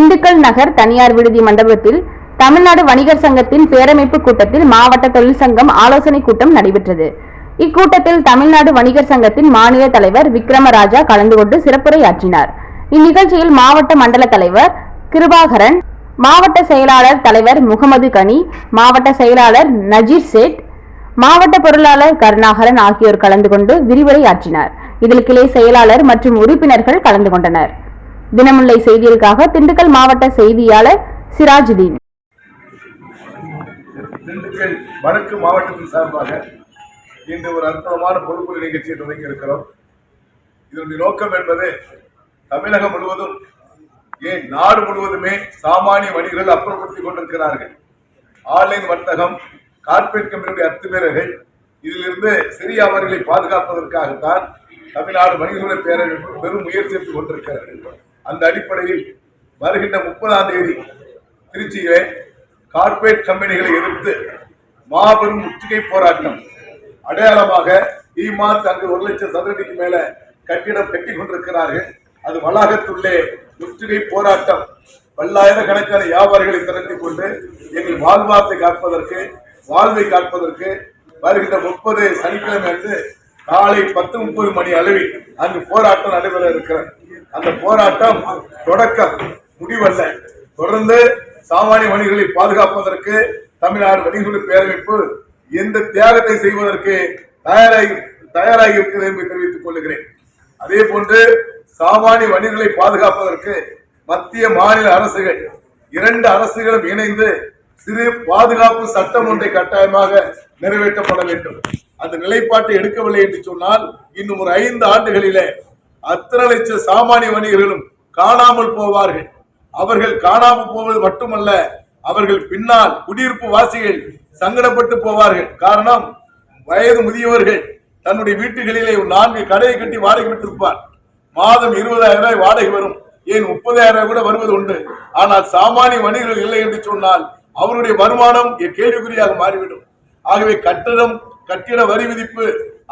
திண்டுக்கல் நகர் தனியார் விடுதி மண்டபத்தில் தமிழ்நாடு வணிகர் சங்கத்தின் பேரமைப்பு கூட்டத்தில் மாவட்ட தொழிற்சங்கம் ஆலோசனை கூட்டம் நடைபெற்றது. இக்கூட்டத்தில் தமிழ்நாடு வணிகர் சங்கத்தின் மாநில தலைவர் விக்ரமராஜா கலந்து கொண்டு சிறப்புரையாற்றினார். இந்நிகழ்ச்சியில் மாவட்ட மண்டல தலைவர் கிருபாகரன் மாவட்ட செயலாளர் தலைவர் முகமது கனி மாவட்ட செயலாளர் நஜீர் சேட் மாவட்ட பொருளாளர் கருணாகரன் ஆகியோர் கலந்து கொண்டு விரிவுரையாற்றினார். இதில் கிளை செயலாளர் மற்றும் உறுப்பினர்கள் கலந்து கொண்டனர். தினமுல்லை செய்திகளுக்காக திண்டுக்கல் மாவட்ட செய்தியாளர் சிராஜுதீன். திண்டுக்கல் வடக்கு மாவட்டத்தின் சார்பாக இன்று ஒரு அற்புதமான பொறுப்பு நிகழ்ச்சியை தொடங்கி இருக்கிறோம். இதனுடைய நோக்கம் என்பது தமிழகம் முழுவதும் ஏன் நாடு முழுவதுமே சாமானிய வணிகர்கள் அப்புறப்படுத்திக் கொண்டிருக்கிறார்கள். ஆன்லைன் வர்த்தகம் கார்பரேட் கம்பெனியுடைய அத்துமீறல்கள் இதிலிருந்து சிறிய அவர்களை பாதுகாப்பதற்காகத்தான் தமிழ்நாடு வணிகர்கள் பேரவை பெரும் முயற்சி எடுத்துக் கொண்டிருக்கிறார்கள் அந்த அடிப்படையில் வருகின்ற முப்பதாம் தேதி திருச்சியிலே கார்ப்பரேட் கம்பெனிகளை எதிர்த்து மாபெரும் முற்றுகை போராட்டம். அடையாளமாக இமார்க் அங்கு ஒரு லட்சம் சதுரடிக்கு மேல கட்டிடம் கட்டி கொண்டிருக்கிறார்கள். அது வளாகத்துள்ளே முற்றுகை போராட்டம். பல்லாயிரக்கணக்கான வியாபாரிகளை திரட்டி கொண்டு எங்கள் வாழ்வாரத்தை காப்பதற்கு வாழ்வை காப்பதற்கு வருகின்ற முப்பது சனிக்கிழமை அன்று காலை பத்து முப்பது மணி அளவில் அங்கு போராட்டம் நடைபெற இருக்கிறது. அந்த போராட்டம் தொடக்கம் முடிவல்ல. தொடர்ந்து சாமானிய வணிகர்களை பாதுகாப்பதற்கு தமிழ்நாடு வணிகர்கள் பேரமைப்பு எந்த தியாகத்தை செய்வதற்கு தயாராகி தயாராகி இருக்கிறது என்று தெரிவித்துக் கொள்கிறேன் அதே போன்று சாமானிய வணிகர்களை பாதுகாப்பதற்கு மத்திய மாநில அரசுகள் இரண்டு அரசுகளும் இணைந்து சிறு பாதுகாப்பு சட்டம் ஒன்றை கட்டாயமாக நிறைவேற்றப்பட வேண்டும். அந்த நிலைப்பாட்டை எடுக்கவில்லை என்று சொன்னால் இன்னும் ஒரு ஐந்து ஆண்டுகளிலே அத்தனை லட்சம் சாமானிய வணிகர்களும் காணாமல் போவார்கள். அவர்கள் காணாமல் போவது மட்டுமல்ல அவர்கள் பின்னால் குடியிருப்பு வாசிகள் சங்கடப்பட்டு போவார்கள். காரணம் வயது முதியவர்கள் தன்னுடைய வீட்டுகளிலே நான்கு கடையை கட்டி வாடகை விட்டிருப்பார் மாதம் இருபதாயிரம் ரூபாய் வாடகை வரும். ஏன் முப்பதாயிரம் ரூபாய் கூட வருவது உண்டு? ஆனால் சாமானிய வணிகர்கள் இல்லை என்று சொன்னால் அவருடைய வருமானம் எ- கேள்விக்குறியாக மாறிவிடும். ஆகவே கட்டணம் கட்டிட வரி விதிப்பு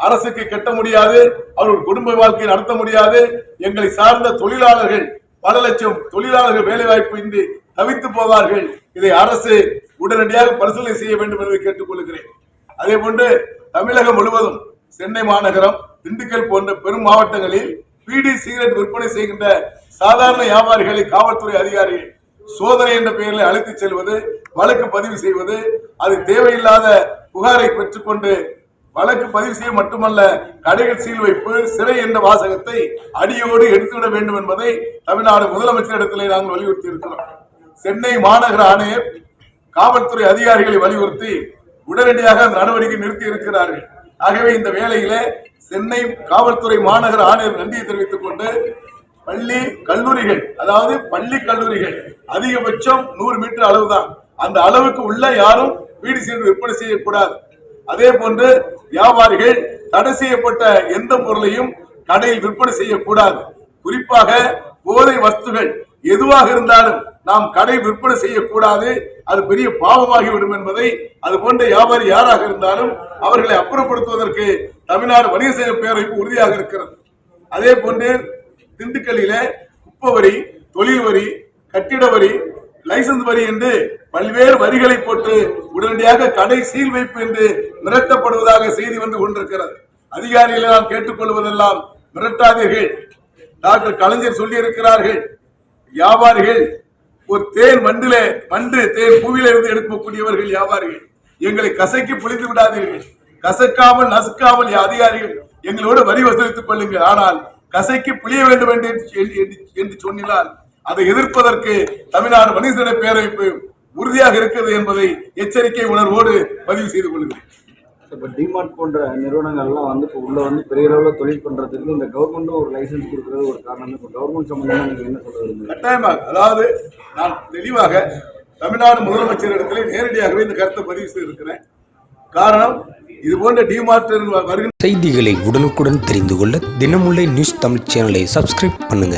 அரசுக்கு கட்ட முடியாது அவர்கள் குடும்ப வாழ்க்கை நடத்த முடியாது. எங்களை சார்ந்த தொழிலாளர்கள் பல லட்சம் தொழிலாளர்கள் வேலை வாய்ப்பு இன்றி தவித்து போவார்கள். இதை அரசு உடனடியாக பரிசீலனை செய்ய வேண்டும் என்று கேட்டுக்கொள்கிறேன். அதே போன்று தமிழகம் முழுவதும் சென்னை மாநகரம் திண்டுக்கல் போன்ற பெரும் மாவட்டங்களில் பீடி சிகரெட் விற்பனை செய்கின்ற சாதாரண வியாபாரிகளை காவல்துறை அதிகாரிகள் சோதனை என்ற பெயரில் அழைத்து செல்வது வழக்கு பதிவு செய்வது அது தேவையில்லாத புகாரை பெற்றுக்கொண்டு வழக்கு பதிவு செய்ய மட்டுமல்ல கடைகள் சீல் வைப்பு சிறை என்ற வாசகத்தை அடியோடு எடுத்துவிட வேண்டும் என்பதை தமிழ்நாடு முதலமைச்சரிடத்திலே நாங்கள் வலியுறுத்தி இருக்கிறோம் சென்னை மாநகர ஆணையர் காவல்துறை அதிகாரிகளை வலியுறுத்தி உடனடியாக அந்த நடவடிக்கை நிறுத்தி இருக்கிறார்கள். ஆகவே இந்த வேளையிலே சென்னை காவல்துறை மாநகர ஆணையர் நன்றியை தெரிவித்துக் கொண்டு பள்ளி கல்லூரிகள் அதாவது பள்ளி கல்லூரிகள் அதிகபட்சம் நூறு மீட்டர் அளவுதான். அந்த அளவுக்கு உள்ள யாரும் வீடு சேர்ந்து விற்பனை செய்யக்கூடாது. அதே போன்று வியாபாரிகள் தடை செய்யப்பட்ட எந்த பொருளையும் கடையில் விற்பனை செய்யக்கூடாது. குறிப்பாக போதை வஸ்துகள் எதுவாக இருந்தாலும் நாம் கடை விற்பனை செய்யக்கூடாது. அது பெரிய பாவமாகிவிடும் என்பதை அது போன்ற வியாபாரி யாராக இருந்தாலும் அவர்களை அப்புறப்படுத்துவதற்கு தமிழ்நாடு வணிக செய்ய பேரமைப்பு உறுதியாக இருக்கிறது. அதே போன்று திண்டுக்கல்லில குப்பை வரி தொழில் வரி கட்டிட வரி லைசன்ஸ் வரி என்று பல்வேறு வரிகளை போட்டு உடனடியாக கடை சீல் வைப்பு என்று மிரட்டப்படுவதாக செய்தி வந்து கொண்டிருக்கிறது. அதிகாரிகளை நாம் கேட்டுக்கொள்வதெல்லாம் மிரட்டாதீர்கள். டாக்டர் கலைஞர் சொல்லி இருக்கிறார்கள் வியாபாரிகள் ஒரு தேன் மண்டில மண்டு தேன் பூவில இருந்து எடுக்கக்கூடியவர்கள் வியாபாரிகள். எங்களை கசக்கி புளித்து விடாதீர்கள். கசக்காமல் நசுக்காமல் யா அதிகாரிகள் எங்களோடு வரி வசூலித்துக் கொள்ளுங்கள். ஆனால் கசைக்கு புளிய வேண்டும் என்று என்று- சொன்னால் அதை எதிர்ப்பதற்கு தமிழ்நாடு மனிதன பேரமைப்பு உறுதியாக இருக்கிறது என்பதை எச்சரிக்கை உணர்வோடு பதிவு செய்து கொள்கிறேன். இப்போ டிமார்ட் போன்ற நிறுவனங்கள்லாம் வந்து இப்போ உள்ள வந்து பெரிய அளவில் தொழில் பண்ணுறதுக்கு இந்த கவர்மெண்ட்டும் ஒரு லைசன்ஸ் கொடுக்குறது ஒரு காரணம். இப்போ கவர்மெண்ட் சம்மந்தமாக நீங்கள் என்ன சொல்ல கட்டாயமாக அதாவது நான் தெளிவாக தமிழ்நாடு முதலமைச்சரிடத்திலே நேரடியாகவே இந்த கருத்தை பதிவு செய்திருக்கிறேன். காரணம் இது போன்ற டிமார்ட் வருகிற செய்திகளை உடனுக்குடன் தெரிந்து கொள்ள தினமுல்லை நியூஸ் தமிழ் சேனலை சப்ஸ்கிரைப் பண்ணுங்க.